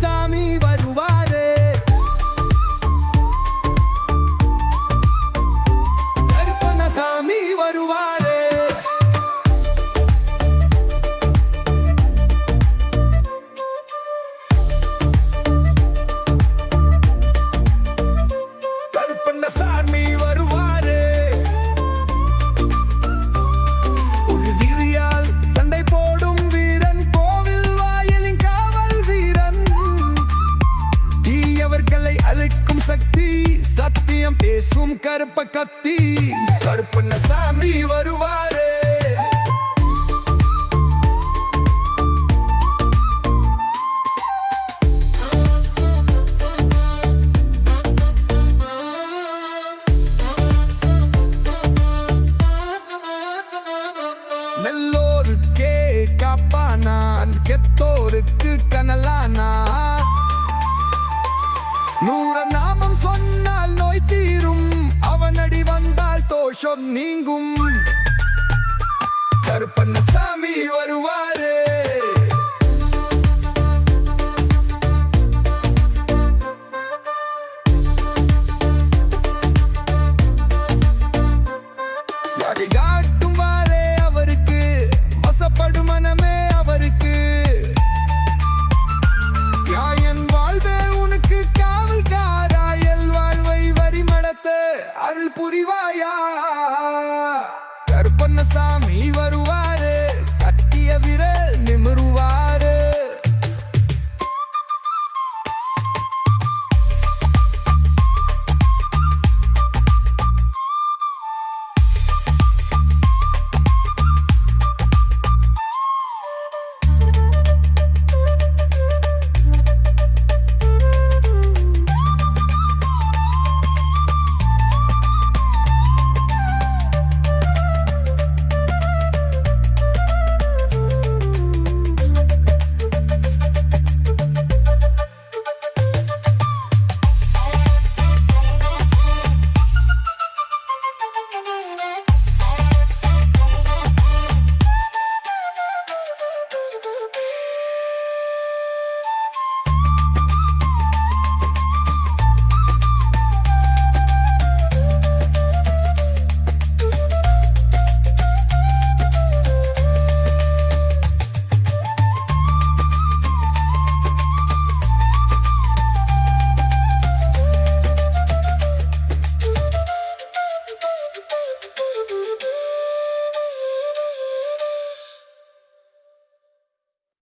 சாமி வருவா? சத்தியம் பேசும் கருப்ப கத்தி. கருப்பண்ண சாமி வருவாரு. மெல்லோருக்கே காப்பானா கெத்தோருக்கு கனலானா. தோஷம் நீங்கும். கருப்பண்ண சாமி வருவார். அருள் புரிவாயா? கருப்பண்ணசாமி வரும்